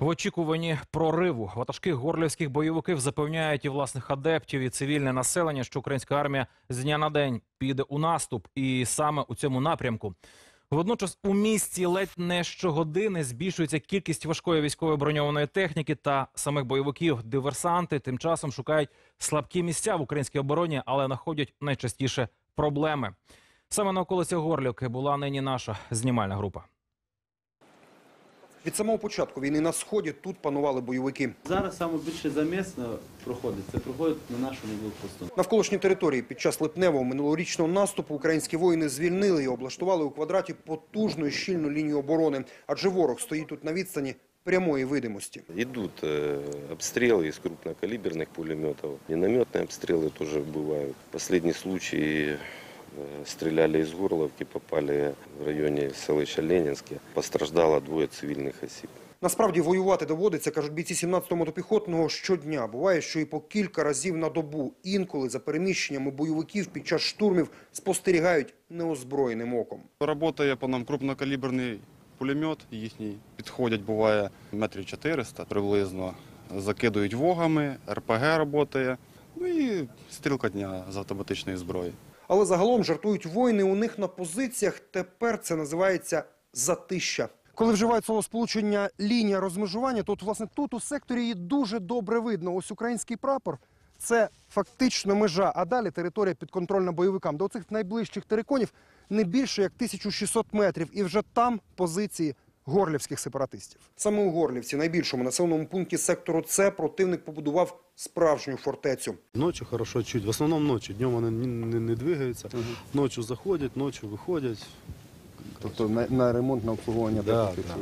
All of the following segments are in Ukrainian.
В очікуванні прориву ватажки горлівських бойовиків запевняють і власних адептів, і цивільне населення, що українська армія з дня на день піде у наступ, і саме у цьому напрямку. Водночас у місті ледь не щогодини збільшується кількість важкої військової броньованої техніки та самих бойовиків. Диверсанти тим часом шукають слабкі місця в українській обороні, але знаходять найчастіше проблеми. Саме на околицях Горлівки була нині наша знімальна група. Від самого початку війни на сході тут панували бойовики. Зараз саме більше замісно проходить. Це проходить на нашому блокпосту. Навколишні території під час липневого минулорічного наступу українські воїни звільнили і облаштували у квадраті потужну і щільну лінію оборони, адже ворог стоїть тут на відстані прямої видимості. Идут э, обстрелы из крупнокалиберных пулеметов. Минометные обстрелы тоже бывают. Последний случай э, стреляли из Горловки, попали в районе селища Ленинске. Постраждало двое цивильных осіб. Насправді воювати доводиться, кажуть бійці 17-го мотопіхотного щодня. Буває, що і по кілька разів на добу. Інколи за переміщеннями бойовиків під час штурмів спостерігають неозброєним оком. Работає по нам крупнокаліберний пулемет їхній. Підходять, буває, метрів 400 приблизно. Закидують вогами, РПГ працює. Ну і стрілка дня з автоматичної зброї. Але загалом жартують воїни у них на позиціях. Тепер це називається затища. Коли вживають словосполучення лінія розмежування, то от, власне тут у секторі її дуже добре видно. Ось український прапор це фактично межа, а далі територія підконтрольна бойовикам. До цих найближчих териконів не більше як 1600 метрів, і вже там позиції горлівських сепаратистів. Саме у Горлівці, найбільшому населеному пункті сектору С, противник побудував справжню фортецю. Ночью хорошо чуть, в основном ночью. Днем вони не, не, не двигаються. Ночью заходять, ночью виходять. Тобто на, на ремонт, на обслуговування Да, да.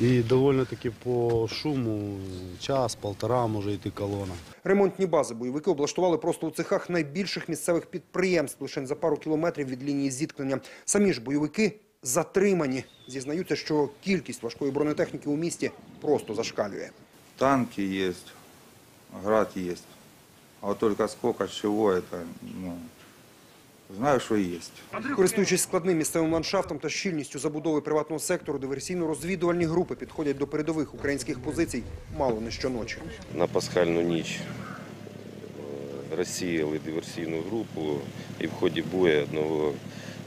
І доволі таки по шуму час, полтора може йти колона. Ремонтні бази бойовики облаштували просто у цехах найбільших місцевих підприємств лише за пару кілометрів від лінії зіткнення. Самі ж бойовики затримані. Зізнаються, що кількість важкої бронетехніки у місті просто зашкалює. танки есть, град есть. А вот только сколько чего это, ну, знаю, что есть. Користуючись складним місцевим ландшафтом та щільністю забудови приватного сектору, диверсійно-розвідувальні групи підходять до передових українських позицій мало не щоночі. На пасхальну ніч е, розсіяли диверсійну групу і в ході бою одного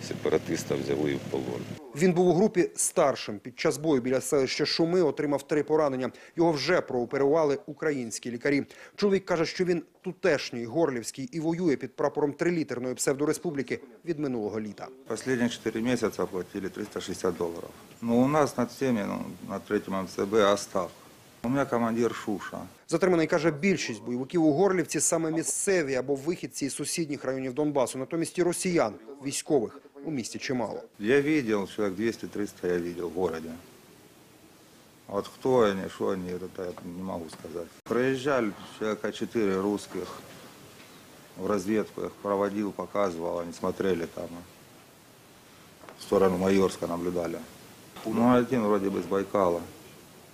сепаратиста взяли в полон. Він був у групі старшим. Під час бою біля селища Шуми отримав три поранення. Його вже прооперували українські лікарі. Чоловік каже, що він тутешній, горлівський і воює під прапором трилітерної псевдореспубліки від минулого літа. Последние 4 месяца платили 360 долларов. Но у нас над всеми, ну, на третьем МЦБ Остап. У меня командир Шуша. Затриманий каже, більшість бойовиків у Горлівці саме місцеві або вихідці із сусідніх районів Донбасу. Натомість і росіян, військових, у місті чимало. Я видел, человек 200-300 я видел в городе. Вот кто они, что они, это я не могу сказать. Проезжали человека 4 русских в разведку, их проводил, показывал, они смотрели там. В сторону Майорска наблюдали. Ну, один вроде бы с Байкала.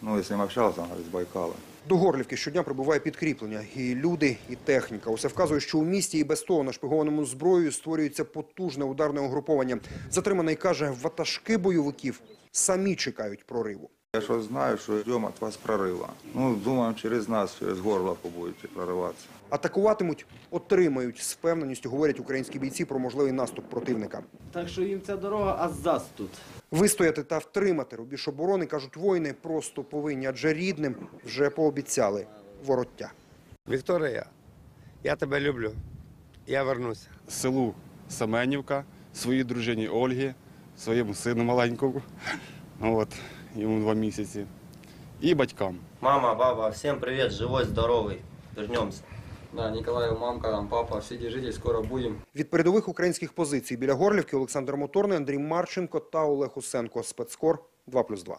Ну, если им общался, он с Байкала. До Горлівки щодня прибуває підкріплення. І люди, і техніка. Усе вказує, що у місті і без того нашпигованому зброєю створюється потужне ударне угруповання. Затриманий каже, ватажки бойовиків самі чекають прориву. Я что знаю, что ждем от вас прорыва. Ну, думаем, через нас, через Горловку будете прорываться. Атакуватимуть, отримають з впевненістю, говорять українські бійці про можливий наступ противника. Так що їм ця дорога азаз тут. Вистояти та втримати рубіж оборони, кажуть воїни, просто повинні, адже рідним вже пообіцяли вороття. Вікторія, я тебе люблю. Я вернуся. Селу Семенівка, своїй дружині Ольгі, своєму сину маленькому, от, йому два місяці, і батькам. Мама, баба, всім привіт, живий, здоровий. Вернемося. Да, Ніколаю, мамка, там, папа, всі держитесь, скоро будемо. Від передових українських позицій біля Горлівки Олександр Моторний, Андрій Марченко та Олег Усенко. Спецкор 2+,2.